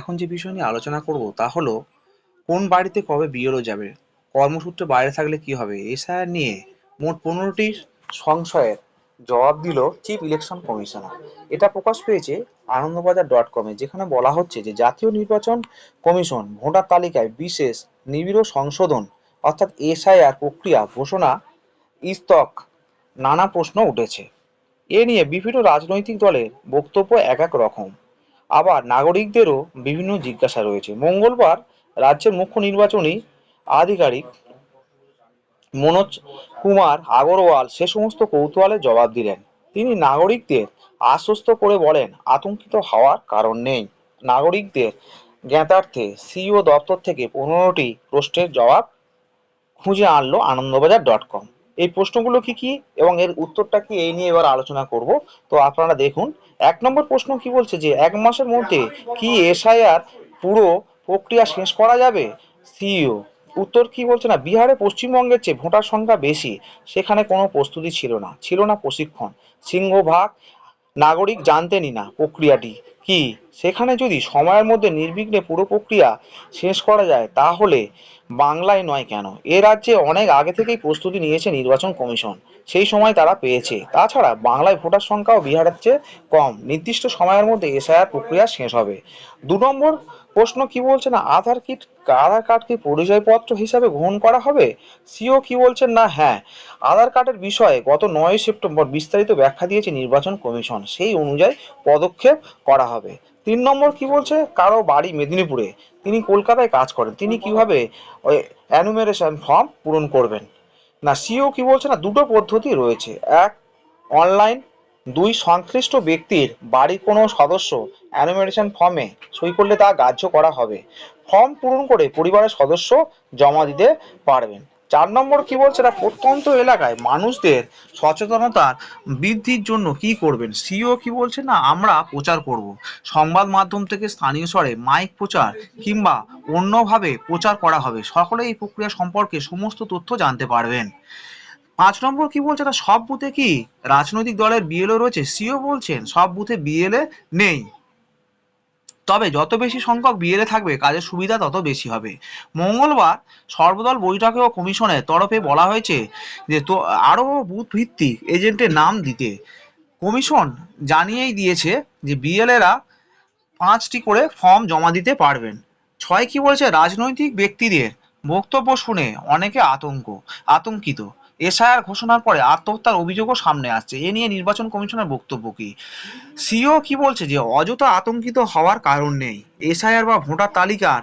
এখন যে বিষয় নিয়ে আলোচনা করব তা হলো, কোন বাড়িতে কবে বিয়েলো যাবে? কর্মসূত্রে বাইরে থাকলে কি হবে? এসআইআর নিয়ে মোট পনেরোটি সংশয়ের জবাব দিল চিফ ইলেকশন কমিশনার। এটা প্রকাশ পেয়েছে আনন্দবাজার ডট কমে, যেখানে বলা হচ্ছে যে জাতীয় নির্বাচন কমিশন ভোটার তালিকায় বিশেষ নিবিড় সংশোধন অর্থাৎ এসআইআর প্রক্রিয়া ঘোষণা ইস্তক নানা প্রশ্ন উঠেছে। এ নিয়ে বিভিন্ন রাজনৈতিক দলের বক্তব্য এক এক রকম। আবার নাগরিকদেরও বিভিন্ন জিজ্ঞাসা রয়েছে। মঙ্গলবার রাজ্যের মুখ্য নির্বাচনী আধিকারিক মনোজ কুমার আগরওয়াল সে সমস্ত কৌতূহলের জবাব দিলেন। তিনি নাগরিকদের আশ্বস্ত করে বলেন, আতঙ্কিত হওয়ার কারণ নেই। নাগরিকদের জ্ঞাতার্থে সিইও দপ্তর থেকে পনেরোটি প্রশ্নের জবাব খুঁজে আনলো আনন্দবাজার ডট কম। এই প্রশ্নগুলো কি কি এবং এর উত্তরটা কি এই নিয়ে এবার আলোচনা করব। তো আপনারা দেখুন, এক নম্বর প্রশ্ন কি বলছে যে, এক মাসের মধ্যে কি এসআইআর পুরো প্রক্রিয়া শেষ করা যাবে? সিইও। উত্তর কি বলছে না, বিহারে পশ্চিমবঙ্গের চেয়ে ভোটার সংখ্যা বেশি, সেখানে কোনো প্রস্তুতি ছিল না ছিল না প্রশিক্ষণ। সিংহভাগ নাগরিক জানতেনই না প্রক্রিয়াটি। কি? সেখানে যদি সময়ের মধ্যে নির্বিঘ্নে পুরো প্রক্রিয়া শেষ করা যায়, তাহলে বাংলায় নয় কেন? এ রাজ্যে অনেক আগে থেকেই প্রস্তুতি নিয়েছে নির্বাচন কমিশন। সেই সময় তারা পেয়েছে। তাছাড়া বাংলায় ভোটার সংখ্যাও বিহারের চেয়ে কম। নির্দিষ্ট সময়ের মধ্যে এসআইআর প্রক্রিয়া শেষ হবে। দু নম্বর প্রশ্ন কি বলছে না? আধার কিট আধার কার্ড কি পরিচয়পত্র হিসাবে গ্রহণ করা হবে? সিও কি বলছেন না? হ্যাঁ। আধার কার্ডের বিষয়ে গত নয় সেপ্টেম্বর বিস্তারিত ব্যাখ্যা দিয়েছে নির্বাচন কমিশন। সেই অনুযায়ী পদক্ষেপ করা হবে। তিন নম্বর কি বলছে? কারও বাড়ি মেদিনীপুরে। তিনি কলকাতায় কাজ করেন। তিনি কীভাবে ওই অ্যানুমেরেশন ফর্ম পূরণ করবেন? না, সিও কি বলছে না? দুটো পদ্ধতি রয়েছে। এক, অনলাইন দুই সংশ্লিষ্ট ব্যক্তির বাড়ির কোনো সদস্য অ্যানুমেরেশন ফর্মে সই করলে তা গ্রাহ্য করা হবে। ফর্ম পূরণ করে পরিবারের সদস্য জমা দিতে পারবেন। চার নম্বর কি বলছে? না প্রত্যন্ত এলাকায় মানুষদের সচেতনতার বৃদ্ধির জন্য কি করবেন? সিও কি বলছে? না, আমরা প্রচার করব। সংবাদ মাধ্যম থেকে স্থানীয় স্তরে মাইক প্রচার কিংবা অন্যভাবে প্রচার করা হবে। সকলে এই প্রক্রিয়া সম্পর্কে সমস্ত তথ্য জানতে পারবেন। পাঁচ নম্বর কি বলছে? না সব বুথে কি রাজনৈতিক দলের বিএলও রয়েছে? সিও বলছেন, সব বুথে বিএলএ নেই। তবে যত বেশি সংখ্যক বিএলএ থাকবে, কাজের সুবিধা তত বেশি হবে। মঙ্গলবার সর্বদল বৈঠকে ও কমিশনের তরফে বলা হয়েছে যে, তো আরও বুথ ভিত্তিক এজেন্টের নাম দিতে। কমিশন জানিয়েই দিয়েছে যে বিএলএরা পাঁচটি করে ফর্ম জমা দিতে পারবেন। ছয় কি বলছে? রাজনৈতিক ব্যক্তিদের বক্তব্য শুনে অনেকে আতঙ্ক, আতঙ্কিত। এসআইআর ঘোষণার পরে আত্মহত্যার অভিযোগও সামনে আসছে। এ নিয়ে নির্বাচন কমিশনের বক্তব্য কি? সিও কি বলছে যে, অযথা আতঙ্কিত হওয়ার কারণ নেই। এসআইআর বা ভোটার তালিকার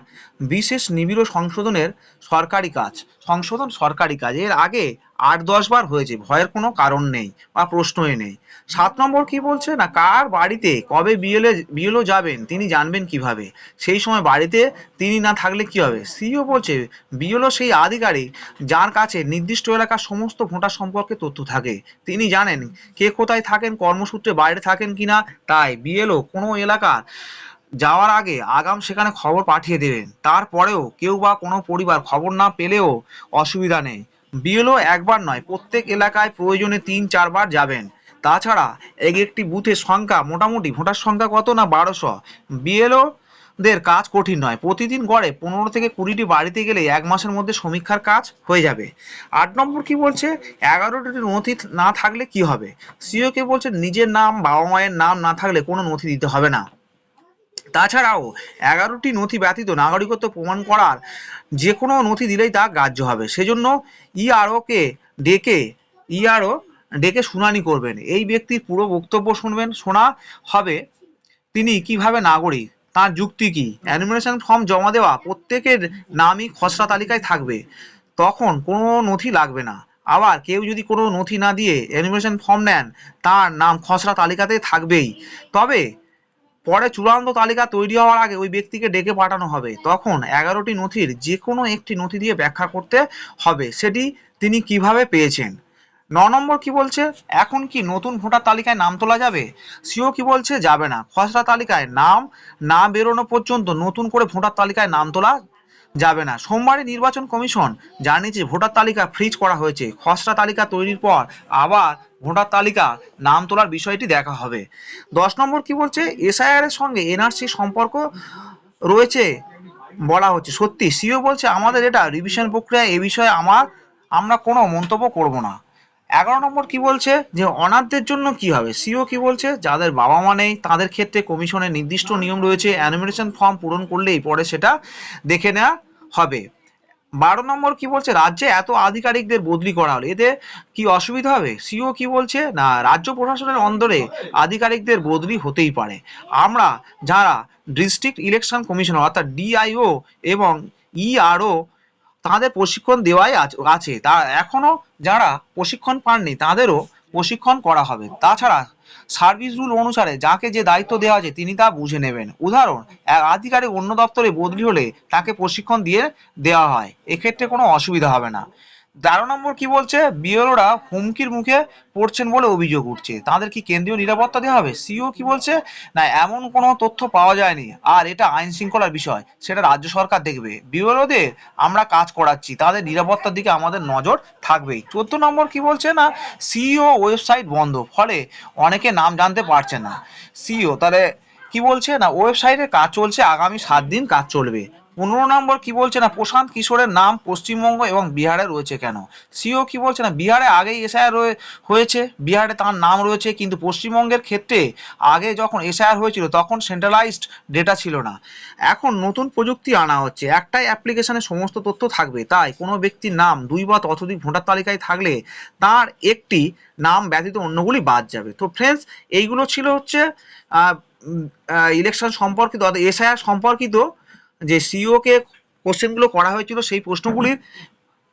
বিশেষ নিবিড় সংশোধনের সরকারি কাজ, সংশোধন সরকারি কাজ। এর আগে আট দশ বার হয়েছে, ভয়ের কোনো কারণ নেই বা প্রশ্নই নেই। সাত নম্বর কি বলছে? না, কার বাড়িতে, কবে বিএলএ, বিএলও যাবেন, তিনি জানবেন কীভাবে? সেই সময় বাড়িতে তিনি না থাকলে কি হবে? সিও বলছে, বিএলও সেই আধিকারিক, যার কাছে নির্দিষ্ট এলাকার সমস্ত ভোটার সম্পর্কে তথ্য থাকে। তিনি জানেন কে কোথায় থাকেন, কর্মসূত্রে বাইরে থাকেন কিনা, তাই বিএলও কোনো এলাকার যাওয়ার আগে আগাম সেখানে খবর পাঠিয়ে দেবেন। তারপরেও কেউ বা কোনো পরিবার খবর না পেলেও অসুবিধা নেই। বিএলও একবার নয়, প্রত্যেক এলাকায় প্রয়োজনে তিন, চারবার যাবেন। তাছাড়া এক একটি বুথের সংখ্যা মোটামুটি ভোটার সংখ্যা কত না বারোশো। বিএলও দের কাজ কঠিন নয়, প্রতিদিন গড়ে পনেরো থেকে কুড়িটি বাড়িতে গেলে এক মাসের মধ্যে সমীক্ষার কাজ হয়ে যাবে। আট নম্বর কি বলছে? এগারোটি নথি না থাকলে কি হবে? সিও কে বলছে, নিজের নাম বাবা মায়ের নাম না থাকলে কোনো নথি দিতে হবে না। তাছাড়াও এগারোটি নথি ব্যতীত নাগরিকত্ব প্রমাণ করার যে কোনো নথি দিলেই তা গ্রাহ্য হবে। সেজন্য ইআরওকে ডেকে ইআরও ডেকে শুনানি করবেন। এই ব্যক্তির পুরো বক্তব্য শুনবেন, শোনা হবে তিনি কীভাবে নাগরিক, তার যুক্তি কি। অ্যানিমেশন ফর্ম জমা দেওয়া প্রত্যেকের নামই খসড়া তালিকায় থাকবে। তখন কোনো নথি লাগবে না। আবার কেউ যদি কোনো নথি না দিয়ে অ্যানিমেশন ফর্ম নেন, তার নাম খসড়া তালিকাতে থাকবেই। তবে পরে চূড়ান্ত তালিকা তৈরি হওয়ার আগে ওই ব্যক্তিকে ডেকে পাঠানো হবে। তখন এগারোটি নথির যে কোনো একটি নথি দিয়ে ব্যাখ্যা করতে হবে। সেটি তিনি কীভাবে পেয়েছেন? ন নম্বর কি বলছে? এখন কি নতুন ভোটার তালিকায় নাম তোলা যাবে? সিও কি বলছে? যাবে না। খসড়া তালিকায় নাম, না বেরোনো পর্যন্ত নতুন করে ভোটার তালিকায় নাম তোলা যাবে না। সোমবারে নির্বাচন কমিশন জানিয়েছে ভোটার তালিকা ফ্রিজ করা হয়েছে। খসড়া তালিকা তৈরির পর আবার ভোটার তালিকা নাম তোলার বিষয়টি দেখা হবে। দশ নম্বর কি বলছে? এসআইআর এর সঙ্গে এনআরসি সম্পর্ক রয়েছে বলা হচ্ছে। সত্যি, সিও বলছে, আমাদের এটা রিভিশন প্রক্রিয়া এ বিষয়ে আমার, আমরা কোনো মন্তব্য করব না। এগারো নম্বর কি বলছে? যে অনাথদের জন্য কি হবে? সিও কি বলছে? যাদের বাবা মা নেই, তাদের ক্ষেত্রে কমিশনের নির্দিষ্ট নিয়ম রয়েছে। অ্যানিমেশন ফর্ম পূরণ করলেই পরে সেটা দেখে নেওয়া হবে। বারো নম্বর কি বলছে? রাজ্যে এত আধিকারিকদের বদলি করা হলো। এতে কি অসুবিধা হবে? সিও কি বলছে? না, রাজ্য প্রশাসনের অন্দরে আধিকারিকদের বদলি হতেই পারে। আমরা যারা ডিস্ট্রিক্ট ইলেকশন কমিশনার, অর্থাৎ ডিআইও এবং ইআরও তাদের প্রশিক্ষণ দেওয়াই আছ- তা এখনও যারা প্রশিক্ষণ পাননি, তাদেরও প্রশিক্ষণ করা হবে। তাছাড়া সার্ভিস রুল অনুসারে যাকে যে দায়িত্ব দেওয়া আছে, তিনি তা বুঝে নেবেন। উদাহরণ এক আধিকারিক অন্য দপ্তরে বদলি হলে তাকে প্রশিক্ষণ দিয়ে দেওয়া হয়। এক্ষেত্রে কোনো অসুবিধা হবে না। তেরো নম্বর কি বলছে? বিএলওরা হুমকির মুখে পড়ছেন বলে অভিযোগ উঠছে। তাদের কি কেন্দ্রীয় নিরাপত্তা দেওয়া হবে? সিও কি বলছে? না, এমন কোনো তথ্য পাওয়া যায়নি। আর এটা আইন শৃঙ্খলার বিষয়, সেটা রাজ্য সরকার দেখবে। বিএলওদের আমরা কাজ করাচ্ছি, তাদের নিরাপত্তার দিকে আমাদের নজর থাকবেই। চোদ্দ নম্বর কি বলছে? না, সিইও ওয়েবসাইট বন্ধ, ফলে অনেকে নাম জানতে পারছে না। সিইও, তাহলে কি বলছে? না, ওয়েবসাইটে কাজ চলছে, আগামী সাত দিন কাজ চলবে। পনেরো নম্বর কি বলছে না, প্রশান্ত কিশোরের নাম পশ্চিমবঙ্গ এবং বিহারে রয়েছে কেন? সিও কি বলছে না, বিহারে আগেই এসআইআর হয়েছে, বিহারে তার নাম রয়েছে, কিন্তু পশ্চিমবঙ্গের ক্ষেত্রে আগে যখন এসআইআর হয়েছিল তখন সেন্ট্রালাইজড ডেটা ছিল না। এখন নতুন প্রযুক্তি আনা হচ্ছে, একটাই অ্যাপ্লিকেশনে সমস্ত তথ্য থাকবে, তাই কোনো ব্যক্তির নাম, দুই বা ততোধিক ভোটার তালিকায় থাকলে তার একটি নাম ব্যতীত অন্যগুলি বাদ যাবে। তো ফ্রেন্ডস এইগুলো ছিল হচ্ছে ইলেকশন সম্পর্কিত, অর্থাৎ এসআইআর সম্পর্কিত যে সিও কে কোশ্চেনগুলো করা হয়েছিল সেই প্রশ্নগুলির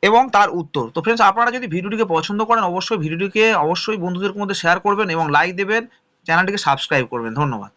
এবং তার উত্তর। তো ফ্রেন্ডস আপনারা যদি ভিডিওটিকে পছন্দ করেন, অবশ্যই ভিডিওটিকে অবশ্যই বন্ধুদের মধ্যে শেয়ার করবেন এবং লাইক দেবেন চ্যানেলটিকে সাবস্ক্রাইব করবেন। ধন্যবাদ।